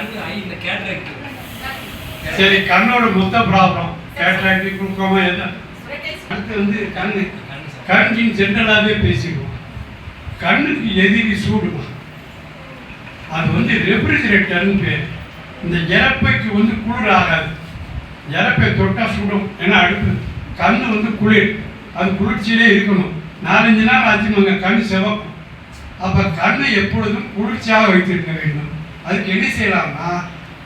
இந்த கேட்ராக்ட் சரி கண்ணோட மொத்த ப்ராப்ளம் கேட்ராக்டி குளுக்கோமா எல்லாம் அடுத்து வந்து சார் கண்ணின் ஜென்ரலாகவே பேசிக்குவோம். கண்ணுக்கு எதிரி சூடுமா? அது வந்து ரெஃப்ரிஜரேட்டர்னு பேர். இந்த இறப்பைக்கு வந்து குளிர் ஆகாது. இறப்பை தொட்டால் சுடும். ஏன்னா அடுப்பு கண்ணு வந்து குளிர். அது குளிர்ச்சியிலே இருக்கணும். நாலஞ்சு நாள் ஆச்சுன்னு கண் சிவக்கும். அப்போ கண்ணை எப்பொழுதும் குளிர்ச்சியாக வைத்திருக்க வேண்டும். அதுக்கு என்ன செய்யலாம்னா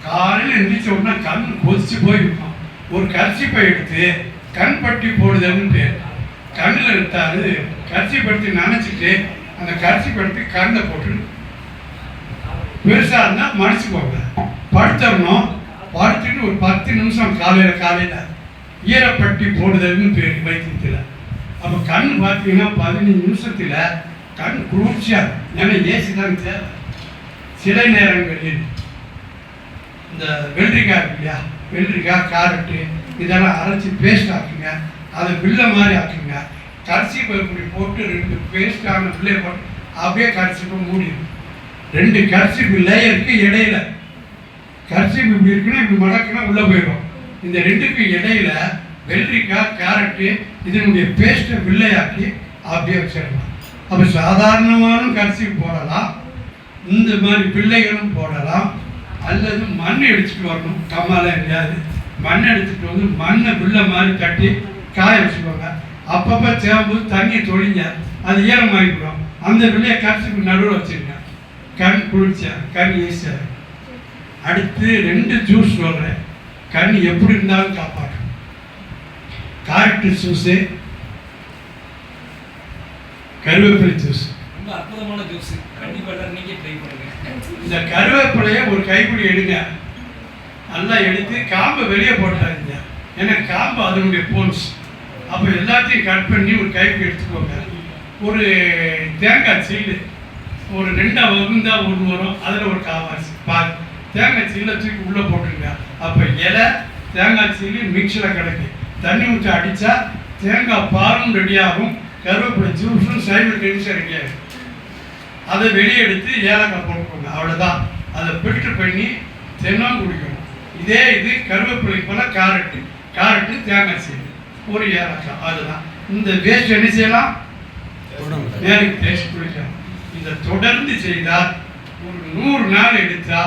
காலையில் எழுந்திரிச்ச உடனே கண் கொதிச்சு போயிருக்கும் ஒரு கர்ச்சிப்பை எடுத்து கண் பட்டி போடுதல்னு பேர் கண்ணில் எடுத்தாரு கர்ச்சிப்பை எடுத்து நனைச்சிட்டு அந்த கர்ச்சிப்பை எடுத்து கண்ணில் போட்டு பெருசாக இருந்தால் மடிச்சுக்கோங்க படுத்தரணும் படுத்துட்டு ஒரு பத்து நிமிஷம் காலையில் காலையில் ஈரப்பட்டி போடுதல்னு பேர் வைத்தியத்தில். அப்போ கண் பார்த்தீங்கன்னா பதினஞ்சு நிமிஷத்தில் கண் குளிர்ச்சியாக ஏன்னா ஏசி தான் தேவை. சில நேரங்களில் இந்த வெள்ளரிக்காய் இருக்கு இல்லையா? வெள்ளரிக்காய் கேரட்டு இதெல்லாம் அரைச்சி பேஸ்ட் ஆக்குங்க. அதை வில்ல மாதிரி ஆக்குங்க. கரிசி இப்படி போட்டு ரெண்டு பேஸ்டான வில்லையை போட்டு அப்படியே கரிசிப்பை மூடிடும் ரெண்டு கரிசிப்பு லேயருக்கு இடையில. கரிசிப்பு இப்படி இருக்குன்னா இப்படி மடக்குனா உள்ளே போயிடும். இந்த ரெண்டுக்கு இடையில வெள்ளரிக்காய் கேரட்டு இதனுடைய பேஸ்ட்டை வில்லையாக்கி அப்படியே வச்சிடலாம். அப்போ சாதாரணமான கரிசிப்பு போடலாம். இந்த மாதிரி பிள்ளைகளும் போடலாம். அல்லது மண் எடுத்துட்டு வரணும். கம்மாலாம் இல்லையாது மண் எடுத்துட்டு வந்து மண்ணை பிள்ளை மாதிரி கட்டி காய வச்சுக்கோங்க. அப்பப்போ சேம்பு தண்ணி தொழிஞ்ச அது ஈரமாகிவிடும். அந்த பிள்ளைய கரிசிப்பு நடுவில் வச்சுருங்க. கண் குளிர்ச்சியா? கண் ஈஸியாக அடுத்து ரெண்டு ஜூஸ் சொல்கிறேன் கண் எப்படி இருந்தாலும் காப்பாற்றும் காரட்டு ஜூஸு கருவேப்பிலை ஜூஸ் ரொம்ப அற்புதமான ஜூஸ் கண்டிப்பாக எல்லாரும் ட்ரை பண்ணுங்க. இந்த கருவேப்பிலையை ஒரு கைப்பிடி எடுங்க. நல்லா எடுத்து காம்பை வெளியே போட்டாருங்க ஏன்னா காம்பு அதனுடைய போன்ஸ் அப்போ எல்லாத்தையும் கட் பண்ணி ஒரு கைப்பிடி எடுத்துக்கோங்க. ஒரு தேங்காய் சீடு ஒரு ரெண்டா வகுந்தா ஒன்று வரும் அதில் ஒரு காவாசி. பால் தேங்காய் சீலை தூக்கி உள்ளே போட்டுருங்க. அப்போ இலை தேங்காய் சீலி மிக்சியில் கிடக்கு தண்ணி ஊற்றி அடித்தா தேங்காய் பாலும் ரெடியாகும் கருவேப்பிலை ஜூஸும் சைவ டென்ஷன் ரெடியாகும் அதை வெளியே எடுத்து ஏலக்காய் போட்டுக்கோங்க. அவ்வளோதான் அதை ஃபில்டர் பண்ணி தினம் குடிக்கணும். இதே இது கருவேப்பிலை போல கேரட்டு. கேரட்டு தேங்காய் சீடு ஒரு ஏலக்காய். அதுதான். இந்த வேஸ்ட் என்ன செய்யலாம்? நேருக்கு தேய்ச்சி குடிக்கலாம் இதை தொடர்ந்து செய்தால் ஒரு நூறு நாள் எடுத்தா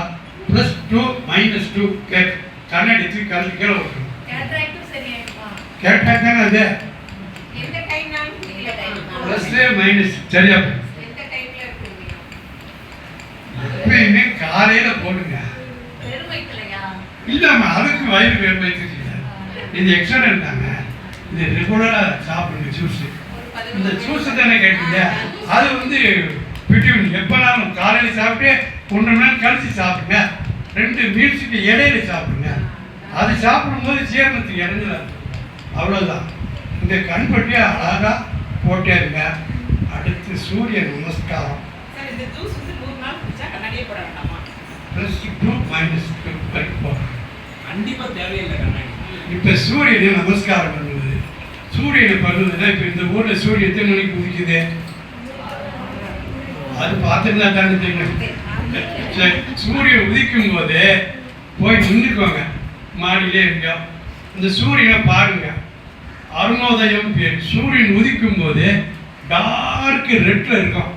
ப்ளஸ் டூ மைனஸ் டூ கேட் கண்ணடித்து கல் கீழே விட்டுரும் கேட்ராக்டும் சரியாயிடுமா கேட்டால் தானே அது? எந்த டைம்னாலும் ப்ளஸ் மைனஸ் சரியா போயிடும். எந்த டைம்ல இருக்குங்க எப்பயுமே காலையில் போடுங்க? வெறும் வயிற்றுலையா இல்லாம அதுக்கு வயிறு வைத்துக்கல இது எக்ஸலன்ட் தாங்க. இது ரெகுலராக சாப்பிடுங்க ஜூஸ் இந்த ஜூஸ் தானே கேட்டீங்க? அது வந்து பிடிவன் எப்போனாலும் காலையில் சாப்பிட்டு ஒன்றரை மணி நேரம் கழிச்சு சாப்பிடுங்க. ரெண்டு மீல்ஸுக்கு இடையில சாப்பிடுங்க. அது சாப்பிடும்போது ஜீரணத்துக்கு இறங்கல அவ்வளோதான் இந்த கண்பட்டியை அழகாக போட்டே இருங்க அடுத்து சூரிய நமஸ்காரம். இந்த ஜூஸ் வந்து நூறு நாள் குடிச்சா கண்ணாடியே போட வேண்டாமா? ப்ளஸ் டூ மைனஸ் டூ வரைக்கும் போகிறோம் கண்டிப்பா தேவையில்லை கண்ணாடி. இப்போ சூரியனை நமஸ்காரம் பண்ணுவது சூரியனை பண்ணுவதுன்னா இப்போ இந்த ஊரில் சூரியன் எத்தனை மணிக்கு உதிக்குது அது பார்த்துருந்தா தானே தெரியும். சரி, சூரியன் உதிக்கும் போது போய் நின்றுக்கோங்க. மாடியிலே இருங்க இந்த சூரியனை பாருங்க. அருணோதயம் பேர். சூரியன் உதிக்கும் போது டார்க் ரெட்டில் இருக்கும்.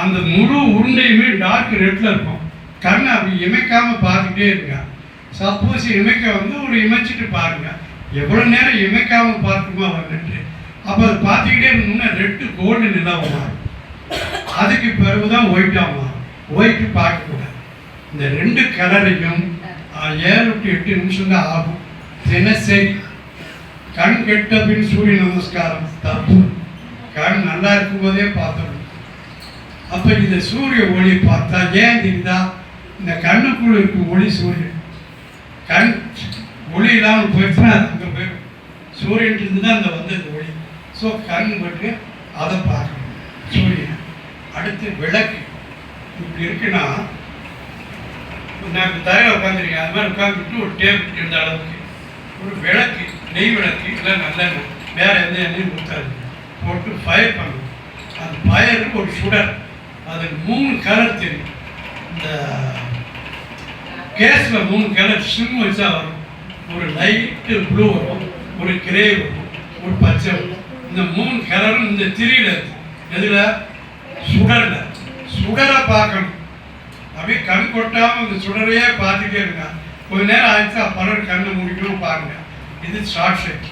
அந்த முழு உருண்டையுமே டார்க் ரெட்டில் இருக்கும். கண்ணை அப்படி இமைக்காம பார்த்துக்கிட்டே இருங்க. சப்போஸ் இமைக்க வந்து ஒரு இமைச்சிட்டு பாருங்க. எவ்வளோ நேரம் இமைக்காம பார்க்குமா வந்துட்டு. அப்போ அது பார்த்துக்கிட்டே இருந்தோம்னா ரெட்டு கோல்டு நிலாவை மாறும். அதுக்கு பிறகுதான் ஒயிட்டாக மாறும். ஒயிட்டு பார்க்கக்கூடாது. இந்த ரெண்டு கலரையும் ஏழு டு எட்டு நிமிஷம் தான் ஆகும். தினசரி. கண் கெட்ட பின் சூரிய நமஸ்காரம். தப்பு. கண் நல்லா இருக்கும்போதே பார்த்துடணும் அப்போ இந்த சூரிய ஒளி பார்த்தா ஏன் தெரியுதா? இந்த கண்ணுக்குள்ள இருக்கும் ஒளி சூரியன். கண் ஒளி இல்லாமல் போயிடுச்சுன்னா அது அங்கே போயிடும். சூரியன் இருந்து தான் அந்த ஒளி. ஸோ கண் பட்டு அதை பார்க்கணும். சூரியன். அடுத்து விளக்கு. இப்படி இருக்குன்னா நான் தரையில் உட்காந்துருக்கேன் அது மாதிரி உட்காந்துட்டு ஒரு டேபிள் இருந்த அளவுக்கு. ஒரு விளக்கு நெய் விளக்கு இல்லை நல்லெண்ணெய் வேற எந்த எண்ணெயும் ஊற்றாது போட்டு ஃபயர் பண்ணணும். அந்த ஃபயருக்கு ஒரு சுடர். அது மூணு கலர் தெரியும் இந்த கேஸில் மூணு கலர் சிம் வச்சா வரும். ஒரு லைட்டு ப்ளூ வரும் ஒரு கிரே வரும் ஒரு பச்சை வரும். இந்த மூணு கலரும் இந்த திரியில் எதில்? சுடரில். சுடரை பார்க்கணும். அப்படியே கண் கொட்டாமல் இந்த சுடரையே பார்த்துட்டே இருங்க. கொஞ்ச நேரம் ஆயிடுச்சா பலர் கண்ணை முடிக்கணும் பாருங்க. இது ஷார்ட் ஷேப்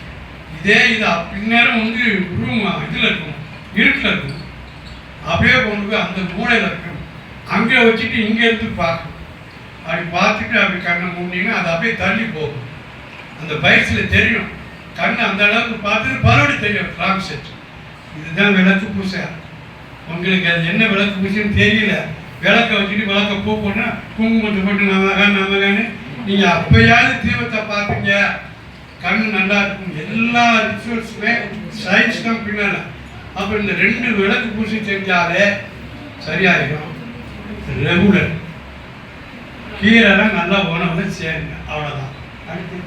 இதே இது பின்னேரம் வந்து ரூம் இதில் இருக்கும் இருட்டில் இருக்கும். அப்படியே கொண்டு போய் அந்த மூளையில் இருக்கும். அங்கே வச்சுட்டு இங்கே இருந்து பார்க்கணும் அப்படி பார்த்துட்டு அப்படி கண்ணை மூடினீங்கன்னா அது அப்படியே தள்ளி போகும். அந்த பயிற்சியில் தெரியும். கண் அந்த அளவுக்கு பார்த்துட்டு மறுபடியும் தெரியும். Wrong set. இதுதான் விளக்கு பூசை. உங்களுக்கு அது என்ன விளக்கு பூசைன்னு தெரியல. விளக்க வச்சுட்டு விளக்க பூ போட்டா குங்குமத்தை போட்டு நமகா நமகான்னு நீங்கள் அப்பயாவது தீபத்தை பார்ப்பீங்க. கண் நல்லா இருக்கும். எல்லா ரிச்சுவல்ஸுமே சயின்ஸ் தான் பின்னால. அப்போ இந்த ரெண்டு விளக்கு பூசி செஞ்சாலே சரியாயிடும் ரெகுலர். கீரைலாம் நல்லா உணவு சேருங்க. அவ்வளோதான் அடுத்து?